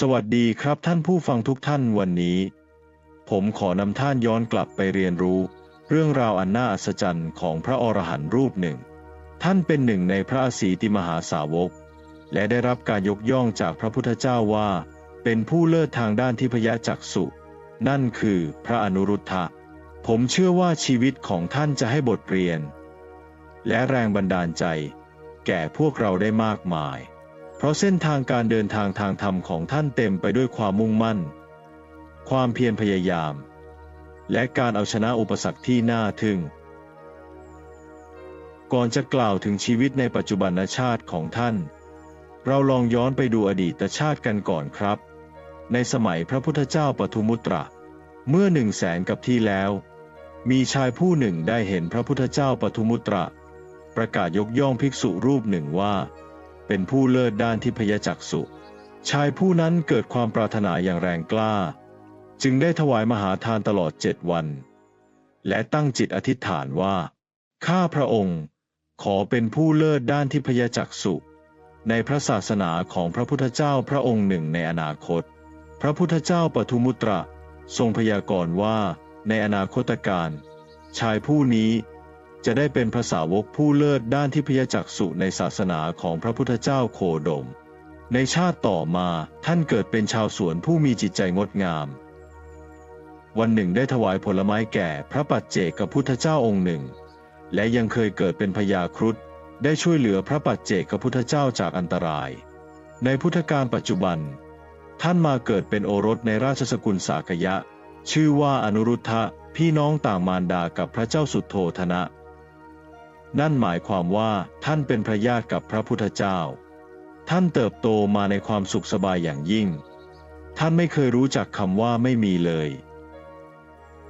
สวัสดีครับท่านผู้ฟังทุกท่านวันนี้ ผมขอนำท่านย้อนกลับไปเรียนรู้ เรื่องราวอันน่าอัศจรรย์ของพระอรหันต์รูปหนึ่ง ท่านเป็นหนึ่งในพระอสีติมหาสาวก และได้รับการยกย่องจากพระพุทธเจ้าว่า เป็นผู้เลิศทางด้านทิพยจักษุ นั่นคือพระอนุรุทธะผมเชื่อว่าชีวิตของท่านจะให้บทเรียน และแรงบันดาลใจ แก่พวกเราได้มากมาย เพราะเส้นทางการเดินทางทางธรรมของท่านเต็มไปด้วยความมุ่งมั่น ความเพียรพยายาม และการเอาชนะอุปสรรคที่น่าทึ่ง ก่อนจะกล่าวถึงชีวิตในปัจจุบันชาติของท่าน เราลองย้อนไปดูอดีตชาติกันก่อนครับ ในสมัยพระพุทธเจ้าปทุมุตระ เมื่อหนึ่งแสนกับที่แล้ว มีชายผู้หนึ่งได้เห็นพระพุทธเจ้าปทุมุตระ ประกาศยกย่องภิกษุรูปหนึ่งว่า เป็นผู้เลิศด้านทิพยจักษุชายผู้นั้นเกิดความปรารถนาอย่างแรงกล้า จึงได้ถวายมหาทานตลอดเจ็ดวัน และตั้งจิตอธิษฐานว่า ข้าพระองค์ ขอเป็นผู้เลิศด้านทิพยจักษุในพระศาสนาของพระพุทธเจ้าพระองค์หนึ่งในอนาคต พระพุทธเจ้าปทุมุตระทรงพยากรณ์ว่า ในอนาคตการ ชายผู้นี้ จะได้เป็นพระสาวกผู้เลิศด้านทิพยจักษุในศาสนาของพระพุทธเจ้าโคดม ในชาติต่อมาท่านเกิดเป็นชาวสวนผู้มีจิตใจงดงาม วันหนึ่งได้ถวายผลไม้แก่พระปัจเจกพุทธเจ้าองค์หนึ่ง และยังเคยเกิดเป็นพญาครุฑได้ช่วยเหลือพระปัจเจกพุทธเจ้าจากอันตราย ในพุทธกาลปัจจุบัน ท่านมาเกิดเป็นโอรสในราชสกุลสากยะ ชื่อว่าอนุรุทธะพี่น้องต่างมารดากับพระเจ้าสุดโทธนะ นั่นหมายความว่าท่านเป็นพระญาติกับพระพุทธเจ้า ท่านเติบโตมาในความสุขสบายอย่างยิ่ง ท่านไม่เคยรู้จักคำว่าไม่มีเลย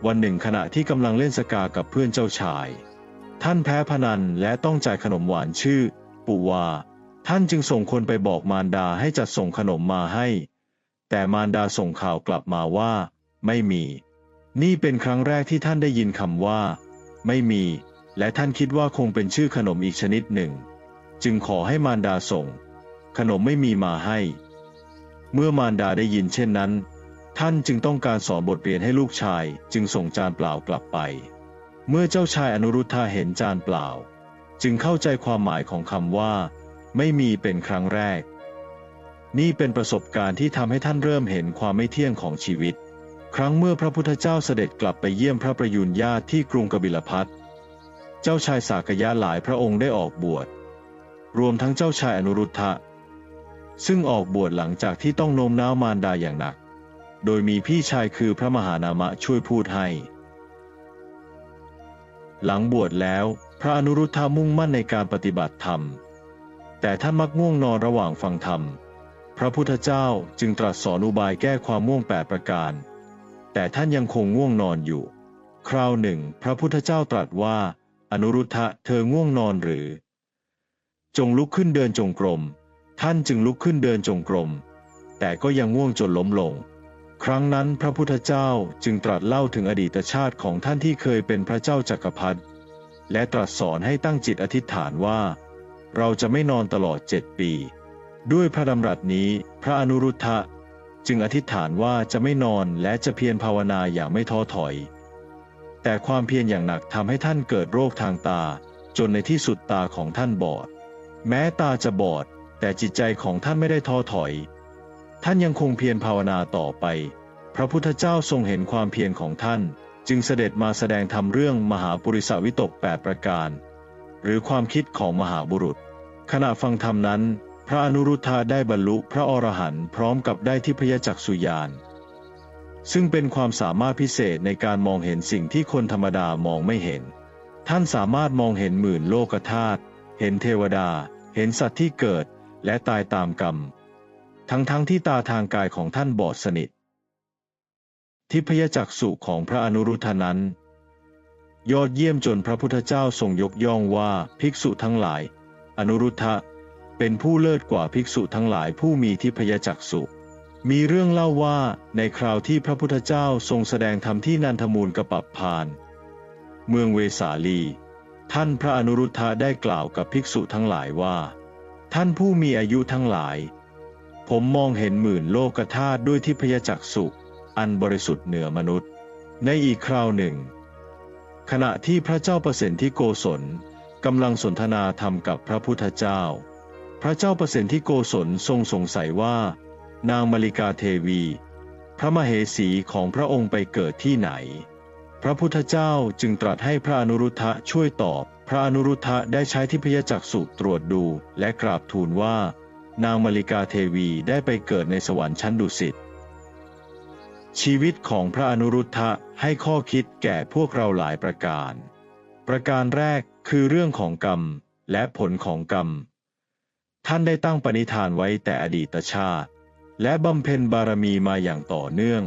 วันหนึ่งขณะที่กำลังเล่นสกากับเพื่อนเจ้าชาย ท่านแพ้พนันและต้องจ่ายขนมหวานชื่อ ปุวา ท่านจึงส่งคนไปบอกมารดาให้จัดส่งขนมมาให้ แต่มารดาส่งข่าวกลับมาว่า ไม่มี นี่เป็นครั้งแรกที่ท่านได้ยินคำว่า ไม่มี และท่านคิดว่าคงเป็นชื่อขนมอีกชนิดหนึ่ง จึงขอให้มารดาส่ง ขนมไม่มีมาให้ เมื่อมารดาได้ยินเช่นนั้น ท่านจึงต้องการสอนบทเรียนให้ลูกชายจึงส่งจานเปล่ากลับไป เมื่อเจ้าชายอนุรุทธาเห็นจานเปล่า จึงเข้าใจความหมายของคำว่า ไม่มีเป็นครั้งแรก นี่เป็นประสบการณ์ที่ทำให้ท่านเริ่มเห็นความไม่เที่ยงของชีวิต ครั้งเมื่อพระพุทธเจ้าเสด็จกลับไปเยี่ยมพระประยุรญาติที่กรุงกบิลพัท เจ้าชายสากยะหลายพระองค์ได้ออกบวช รวมทั้งเจ้าชายอนุรุทธะ ซึ่งออกบวชหลังจากที่ต้องโน้มน้าวมารดาอย่างหนัก โดยมีพี่ชายคือพระมหานามะช่วยพูดให้ หลังบวชแล้วพระอนุรุทธามุ่งมั่นในการปฏิบัติธรรม แต่ท่านมักง่วงนอนระหว่างฟังธรรม พระพุทธเจ้าจึงตรัสสอนอุบายแก้ความง่วงแปดประการ แต่ท่านยังคงง่วงนอนอยู่ คราวหนึ่ง พระพุทธเจ้าตรัสว่า อนุรุทธะเธอง่วงนอนหรือ จงลุกขึ้นเดินจงกรม ท่านจึงลุกขึ้นเดินจงกรม แต่ก็ยังง่วงจนล้มลง ครั้งนั้นพระพุทธเจ้าจึงตรัสเล่าถึงอดีตชาติของท่านที่เคยเป็นพระเจ้าจักรพรรดิและตรัสสอนให้ตั้งจิตอธิษฐานว่า เราจะไม่นอนตลอดเจ็ดปี ด้วยพระดำรัสนี้ พระอนุรุทธะจึงอธิษฐานว่าจะไม่นอนและจะเพียรภาวนาอย่างไม่ท้อถอย แต่ความเพียรอย่างหนักทำให้ท่านเกิดโรคทางตา จนในที่สุดตาของท่านบอด แม้ตาจะบอด แต่จิตใจของท่านไม่ได้ท้อถอย ท่านยังคงเพียรภาวนาต่อไป พระพุทธเจ้าทรงเห็นความเพียรของท่าน จึงเสด็จมาแสดงธรรมเรื่องมหาปุริสวิตก 8 ประการ หรือความคิดของมหาบุรุษ ขณะฟังธรรมนั้น พระอนุรุทธาได้บรรลุพระอรหันต์พร้อมกับได้ทิพยจักษุญาณ ซึ่งเป็นความสามารถพิเศษในการมองเห็นสิ่งที่คนธรรมดามองไม่เห็น ท่านสามารถมองเห็นหมื่นโลกธาตุ เห็นเทวดา เห็นสัตว์ที่เกิดและตายตามกรรม ทั้งๆทที่ตาทางกายของท่านบอดสนิท ทิพยจักษุของพระอนุรุทธานั้น ยอดเยี่ยมจนพระพุทธเจ้าทรงยกย่องว่าภิกษุทั้งหลาย อนุรุทธะเป็นผู้เลิศกว่าภิกษุทั้งหลายผู้มีทิพยจักษุ มีเรื่องเล่าว่าในคราวที่พระพุทธเจ้าทรงแสดงธรรมที่นันทมูลกระปับพานเมืองเวสาลี ท่านพระอนุรุทธะได้กล่าวกับภิกษุทั้งหลายว่า ท่านผู้มีอายุทั้งหลาย ผมมองเห็นหมื่นโลกธาตุด้วยทิพยจักษุอันบริสุทธิ์เหนือมนุษย์ ในอีกคราวหนึ่ง ขณะที่พระเจ้าประสิทธิโกศลกำลังสนทนาธรรมกับพระพุทธเจ้า พระเจ้าประสิทธิโกศลทรงสงสัยว่า นางมริกาเทวี พระมเหสีของพระองค์ไปเกิดที่ไหน พระพุทธเจ้าจึงตรัสให้พระอนุรุทธะช่วยตอบ พระอนุรุทธะได้ใช้ทิพยจักษุตรวจดู และกราบทูลว่า นางมริกาเทวีได้ไปเกิดในสวรรค์ชั้นดุสิตชีวิตของพระอนุรุทธะให้ข้อคิดแก่พวกเราหลายประการ ประการแรกคือเรื่องของกรรมและผลของกรรม ท่านได้ตั้งปณิธานไว้แต่อดีตชาติ และบำเพ็ญบารมีมาอย่างต่อเนื่อง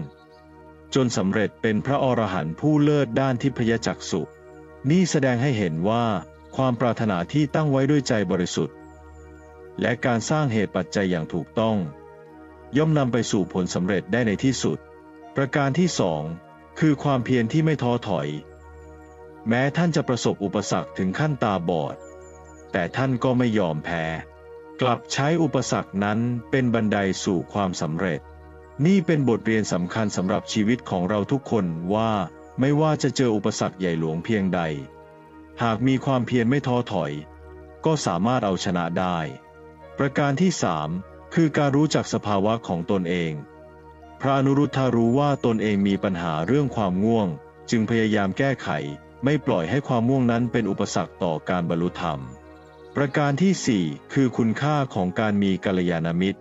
จนสำเร็จเป็นพระอรหันต์ผู้เลิศด้านทิพยจักษุนี่แสดงให้เห็นว่าความปรารถนาที่ตั้งไว้ด้วยใจบริสุทธิ์ และการสร้างเหตุปัจจัยอย่างถูกต้อง ย่อมนำไปสู่ผลสำเร็จได้ในที่สุด ประการที่สองคือความเพียรที่ไม่ท้อถอย แม้ท่านจะประสบอุปสรรคถึงขั้นตาบอด แต่ท่านก็ไม่ยอมแพ้ กลับใช้อุปสรรคนั้นเป็นบันไดสู่ความสำเร็จ นี่เป็นบทเรียนสำคัญสำหรับชีวิตของเราทุกคนว่าไม่ว่าจะเจออุปสรรคใหญ่หลวงเพียงใด หากมีความเพียรไม่ท้อถอย ก็สามารถเอาชนะได้ ประการที่สามคือการรู้จักสภาวะของตนเอง พระอนุรุทธารู้ว่าตนเองมีปัญหาเรื่องความง่วง จึงพยายามแก้ไข ไม่ปล่อยให้ความง่วงนั้นเป็นอุปสรรคต่อการบรรลุธรรม ประการที่สี่คือคุณค่าของการมีกัลยาณมิตร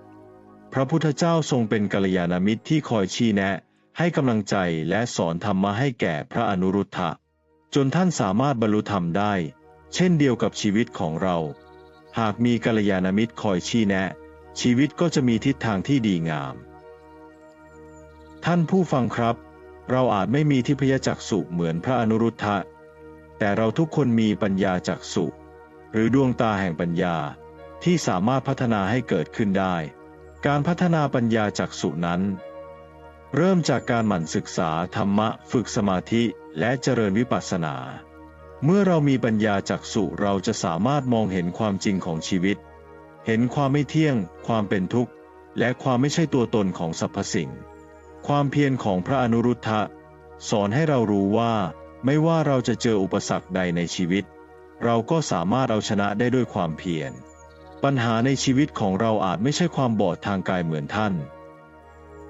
พระพุทธเจ้าทรงเป็นกัลยาณมิตรที่คอยชี้แนะ ให้กำลังใจและสอนธรรมะให้แก่พระอนุรุทธะ จนท่านสามารถบรรลุธรรมได้ เช่นเดียวกับชีวิตของเรา หากมีกัลยาณมิตรคอยชี้แนะ ชีวิตก็จะมีทิศทางที่ดีงาม ท่านผู้ฟังครับ เราอาจไม่มีทิพยจักษุเหมือนพระอนุรุทธะ แต่เราทุกคนมีปัญญาจักษุ หรือดวงตาแห่งปัญญาที่สามารถพัฒนาให้เกิดขึ้นได้ การพัฒนาปัญญาจักษุนั้น เริ่มจากการหมั่นศึกษาธรรมะฝึกสมาธิและเจริญวิปัสสนา เมื่อเรามีปัญญาจักษุเราจะสามารถมองเห็นความจริงของชีวิต เห็นความไม่เที่ยง ความเป็นทุกข์ และความไม่ใช่ตัวตนของสรรพสิ่ง ความเพียรของพระอนุรุทธะสอนให้เรารู้ว่า ไม่ว่าเราจะเจออุปสรรคใดในชีวิต เราก็สามารถเอาชนะได้ด้วยความเพียร ปัญหาในชีวิตของเราอาจไม่ใช่ความบอดทางกายเหมือนท่าน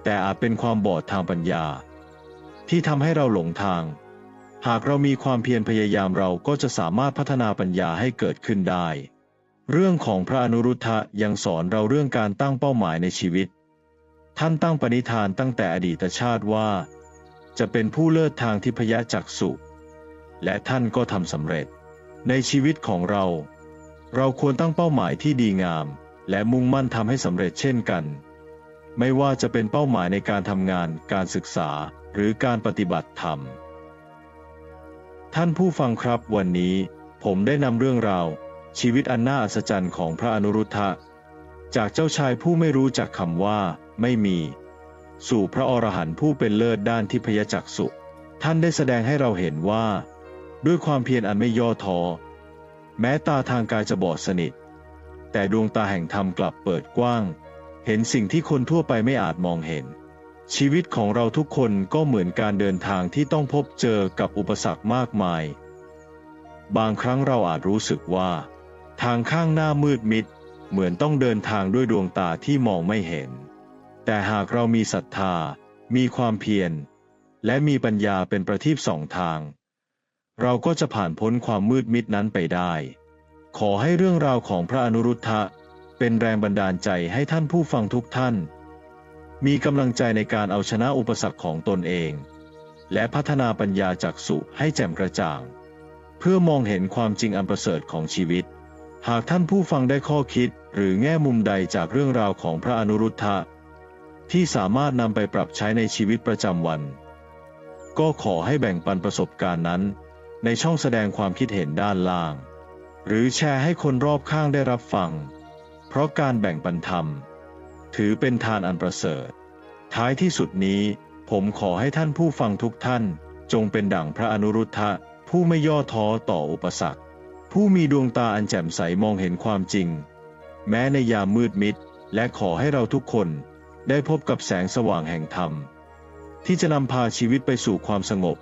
แต่อาจเป็นความบอดทางปัญญา ที่ทำให้เราหลงทาง หากเรามีความเพียรพยายามเราก็จะสามารถพัฒนาปัญญาให้เกิดขึ้นได้ เรื่องของพระอนุรุทธะยังสอนเราเรื่องการตั้งเป้าหมายในชีวิต ท่านตั้งปณิธานตั้งแต่อดีตชาติว่า จะเป็นผู้เลิศทางทิพยจักษุและท่านก็ทำสำเร็จ ในชีวิตของเรา เราควรตั้งเป้าหมายที่ดีงาม และมุ่งมั่นทำให้สำเร็จเช่นกัน ไม่ว่าจะเป็นเป้าหมายในการทำงาน การศึกษา หรือการปฏิบัติธรรม ท่านผู้ฟังครับวันนี้ ผมได้นำเรื่องราว ชีวิตอันน่าอัศจรรย์ของพระอนุรุทธะ จากเจ้าชายผู้ไม่รู้จักคำว่า ไม่มี สู่พระอรหันต์ผู้เป็นเลิศด้านทิพยจักษุท่านได้แสดงให้เราเห็นว่า ด้วยความเพียรอันไม่ย่อท้อแม้ตาทางกายจะบอดสนิท แต่ดวงตาแห่งธรรมกลับเปิดกว้าง เห็นสิ่งที่คนทั่วไปไม่อาจมองเห็น ชีวิตของเราทุกคนก็เหมือนการเดินทางที่ต้องพบเจอกับอุปสรรคมากมาย บางครั้งเราอาจรู้สึกว่า ทางข้างหน้ามืดมิด เหมือนต้องเดินทางด้วยดวงตาที่มองไม่เห็น แต่หากเรามีศรัทธา มีความเพียร และมีปัญญาเป็นประทีปสองทาง เราก็จะผ่านพ้นความมืดมิดนั้นไปได้ ขอให้เรื่องราวของพระอนุรุทธะ เป็นแรงบันดาลใจให้ท่านผู้ฟังทุกท่าน มีกำลังใจในการเอาชนะอุปสรรคของตนเอง และพัฒนาปัญญาจักสุให้แจ่มกระจ่าง เพื่อมองเห็นความจริงอันประเสริฐของชีวิต หากท่านผู้ฟังได้ข้อคิดหรือแง่มุมใดจากเรื่องราวของพระอนุรุทธะ ที่สามารถนำไปปรับใช้ในชีวิตประจำวัน ก็ขอให้แบ่งปันประสบการณ์นั้น ในช่องแสดงความคิดเห็นด้านล่าง หรือแชร์ให้คนรอบข้างได้รับฟัง เพราะการแบ่งปันธรรม ถือเป็นทานอันประเสริฐ ท้ายที่สุดนี้ ผมขอให้ท่านผู้ฟังทุกท่าน จงเป็นดั่งพระอนุรุทธะผู้ไม่ย่อท้อต่ออุปสรรค ผู้มีดวงตาอันแจ่มใสมองเห็นความจริง แม้ในยามมืดมิด และขอให้เราทุกคนได้พบกับแสงสว่างแห่งธรรม ที่จะนำพาชีวิตไปสู่ความสงบ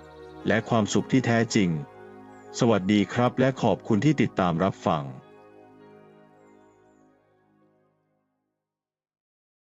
และความสุขที่แท้จริง สวัสดีครับและขอบคุณที่ติดตามรับฟัง